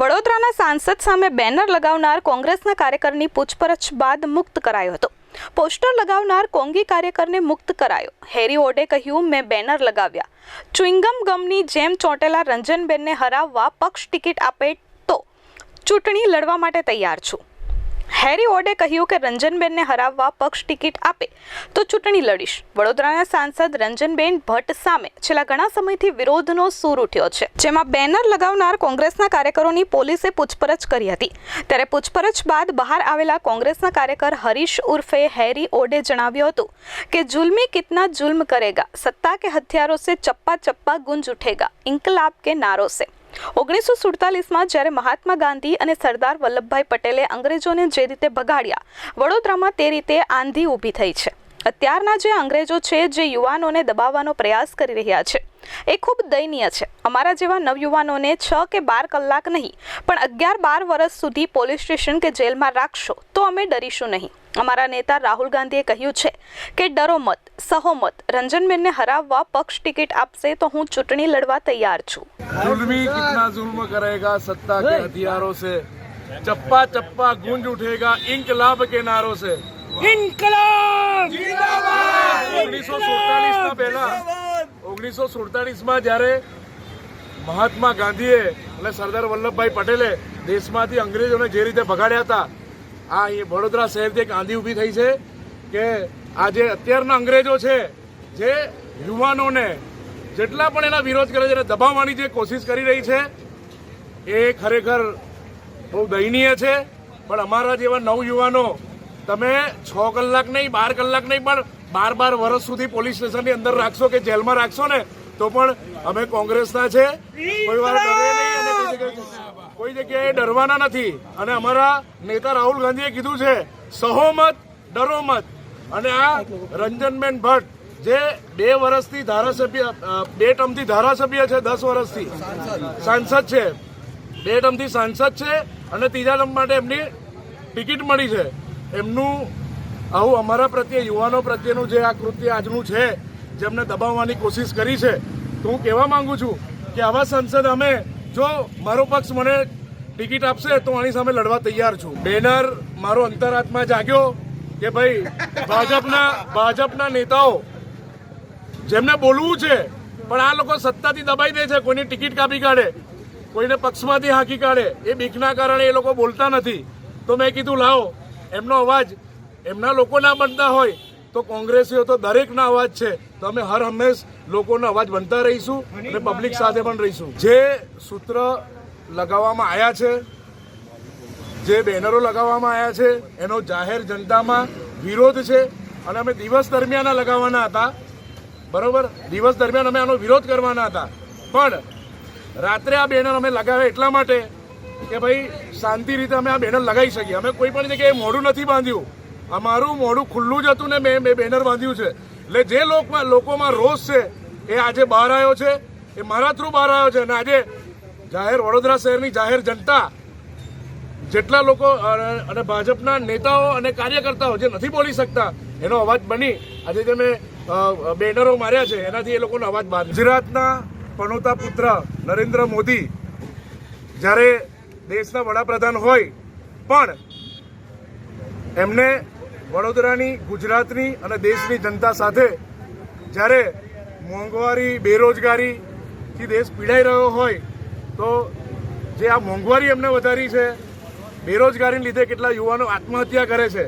વડોદરાના સાંસદ સામે બેનર લગાવનાર કોંગ્રેસના કાર્યકરની પૂછપરછ બાદ મુક્ત કરાયો હતો. પોસ્ટર લગાવનાર કોંગી કાર્યકરને મુક્ત કરાયો. હેરી ઓડે કહ્યું, મેં બેનર લગાવ્યા. ચ્વિંગમ ગમની જેમ ચોંટેલા રંજનબેનને હરાવવા પક્ષ ટિકિટ આપે તો ચૂંટણી લડવા માટે તૈયાર છું. હેરી ઓડે કહ્યું કે રંજનબેનને હરાવવા પક્ષ ટિકિટ આપે. તો ચૂંટણી લડીશ. વડોદરાના સાંસદ રંજનબેન ભટ્ટ સામે છેલ્લા ઘણા સમયથી વિરોધનો સૂર ઉઠ્યો છે, જેમાં બેનર લગાવનાર કોંગ્રેસના કાર્યકરોની પોલીસે પૂછપરછ કરી હતી. ત્યારે પૂછપરછ બાદ બહાર આવેલા કોંગ્રેસના કાર્યકર હરીશ ઉર્ફે હેરી ઓડે જણાવ્યું હતું કે, જુલ્મી કિતના જુલ્મ કરેગા? સત્તા કે હથિયારો સે ચપ્પા ચપ્પા ગુંજ ઉઠેગા? ઇન્કલાબ કે નારો સે ઓગણીસો સુડતાલીસમાં જ્યારે મહાત્મા ગાંધી અને સરદાર વલ્લભભાઈ પટેલે અંગ્રેજોને જે રીતે ભગાડ્યા, વડોદરામાં તે રીતે આંધી ઊભી થઈ છે. અત્યારના જે અંગ્રેજો છે, જે યુવાનોને દબાવવાનો પ્રયાસ કરી રહ્યા છે, એ ખૂબ દયનીય છે. અમારા જેવા નવયુવાનોને છ કે બાર કલાક નહીં, પણ અગિયાર બાર વર્ષ સુધી પોલીસ સ્ટેશન કે જેલમાં રાખશો તો અમે ડરીશું નહીં. અમારા નેતા રાહુલ ગાંધીએ કહ્યું છે કે ડરો મત સહો મત રંજનબેનને હરાવવા પક્ષ ટિકિટ આપશે તો હું ચૂંટણી લડવા તૈયાર છું जुल्मी कितना जुल्म करेगा सत्ता के हथियारों से चप्पा चप्पा गूंज उठेगा इनकलाब के नारों से इनकलाब ઓગણીસો સુડતાલીસ ના પહેલા ઓગણીસો સુડતાલીસ માં જ્યારે મહાત્મા ગાંધીએ અને સરદાર વલ્લભભાઈ પટેલે દેશમાંથી અંગ્રેજોને જે રીતે ભગાડ્યા હતા આ એ વડોદરા શહેરથી એક આંધી ઊભી થઈ છે કે આજે અત્યારના અંગ્રેજો છે, જે યુવાનોને જેટલા પણ એના વિરોધ કરે છે, એને દબાવવાની જે કોશિશ કરી રહી છે, એ ખરેખર બહુ દયનીય છે. પણ અમારા જેવા નવયુવાનો, તમે છ કલાક નહીં, બાર કલાક નહીં, પણ બાર બાર વર્ષ સુધી પોલીસ સ્ટેશનની અંદર રાખશો કે જેલમાં રાખશો ને, તો પણ અમે કોંગ્રેસના છે. કોઈ વાર કોઈ જગ્યાએ- ડરવાના નથી. અને અમારા નેતા રાહુલ ગાંધીએ કીધું છે સહોમત ડરો મત. અને આ રંજનબેન ભટ્ટ, જે બે વર્ષથી ધારાસભ્ય બે ટર્મથી ધારાસભ્ય છે, દસ વર્ષથી. સાંસદ છે. બે ટર્મથી સાંસદ છે અને ત્રીજા ટર્મ માટે એમની ટિકિટ મળી છે. એમનું, આવું અમારા પ્રત્યે, યુવાનો પ્રત્યેનું જે આ કૃત્ય આજનું છે, જેમને દબાવવાની કોશિશ કરી છે, તો હું કહેવા માંગુ છું કે આવા સંસદ અમે જો મારો પક્ષ મને ટિકિટ આપશે તો આની સામે લડવા તૈયાર છું. બેનર મારો અંતરાત્મા જાગ્યો કે ભાઈ, ભાજપના ભાજપના નેતાઓ, જેમને બોલવું છે, પણ આ લોકો સત્તાથી દબાઈ દે છે, કોઈની ટિકિટ કાપી કાઢે, કોઈને પક્ષમાંથી હાંકી કાઢે, એ બીકના કારણે એ લોકો બોલતા નથી. તો મેં કીધું, લાવો, એમનો અવાજ, એમના લોકો ના બનતા હોય તો કોંગ્રેસીઓ તો દરેકના અવાજ છે. તો અમે હર હંમેશ લોકોનો અવાજ બનતા રહીશું અને પબ્લિક સાથે પણ રહીશું. જે સૂત્ર લગાવવામાં આવ્યા છે જે બેનરો લગાવવામાં આવ્યા છે એનો જાહેર જનતામાં વિરોધ છે અને અમે દિવસ દરમિયાન લગાવવાના હતા. બરોબર? દિવસ દરમિયાન અમે આનો વિરોધ કરવાના હતા. પણ રાત્રે આ બેનર અમે લગાવ્યા એટલા માટે કે ભાઈ શાંતિ રીતે અમે આ બેનર લગાવી શકીએ. અમે કોઈ પણ જગ્યાએ મોઢું નથી બાંધ્યું. અમારું મોઢું ખુલ્લું જ હતું ને મેં મેં બેનર બાંધ્યું છે. એટલે જે લોકોમાં લોકોમાં રોષ છે, એ આજે બહાર આવ્યો છે. એ મારા થ્રુ બહાર આવ્યો છે. અને આજે જાહેર વડોદરા શહેરની જાહેર જનતા જેટલા લોકો, અને ભાજપના નેતાઓ અને કાર્યકર્તાઓ જે નથી બોલી શકતા, એનો અવાજ બની. આજે જે મેં બેનરો માર્યા છે, એનાથી એ લોકોનો અવાજ બહાર ગુજરાતના પનોતા પુત્ર નરેન્દ્ર મોદી જ્યારે દેશના વડાપ્રધાન હોય, પણ એમને વડોદરાની, ગુજરાતની અને દેશની જનતા સાથે જ્યારે મોંઘવારી, બેરોજગારીથી દેશ પીડાઈ રહ્યો હોય, તો જે આ મોંઘવારી એમને વધારી છે, બેરોજગારીને લીધે કેટલા યુવાનો આત્મહત્યા કરે છે,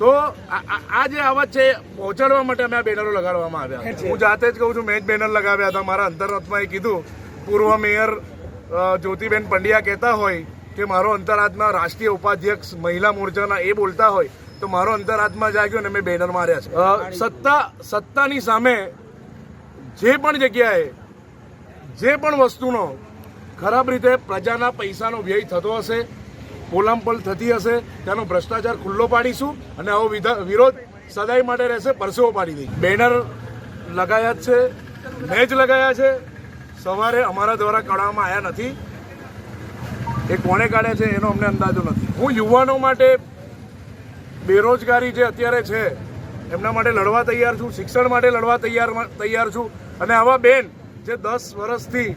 તો આ જે આવાજ છે પહોંચાડવા માટે અમે આ બેનરો લગાડવામાં આવ્યા હું જાતે જ કહું છું, મેં જ બેનર લગાવ્યા હતા. મારા અંતરાત્માએ કીધું, પૂર્વ મેયર જ્યોતિબેન પંડ્યા કહેતા હોય કે મારો અંતરાત્મા રાષ્ટ્રીય ઉપાધ્યક્ષ મહિલા મોરચાના એ બોલતા હોય તો મારો અંતરાત્મા જાગ્યો ને મેં બેનર માર્યા છે. સત્તા, સત્તાની સામે જે પણ જગ્યાએ, જે પણ વસ્તુનો ખરાબ રીતે પ્રજાના પૈસાનો વ્યય થતો હશે પોલામપલ થતી હશે તેનો ભ્રષ્ટાચાર ખુલ્લો પાડીશું અને આવો વિરોધ સદાય માટે રહેશે, પરસેવો પાડી દઈ બેનર લગાયા જ છે, મેં જ લગાયા છે. સવારે અમારા દ્વારા કાઢવામાં આવ્યા નથી. એ કોણે કાઢ્યા છે એનો અમને અંદાજો નથી. હું યુવાનો માટે બેરોજગારી જે અત્યારે છે, એમના માટે લડવા તૈયાર છું, શિક્ષણ માટે લડવા તૈયાર તૈયાર છું. અને આવા બેન જે દસ વર્ષથી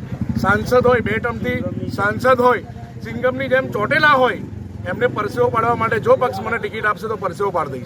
સાંસદ હોય, બે ટર્મથી સાંસદ હોય, સિંગમની જેમ ચોટેલા હોય, એમને પરસેવો પાડવા માટે જો પક્ષ મને ટિકિટ આપશે તો પરસેવો પાડી દઈશ.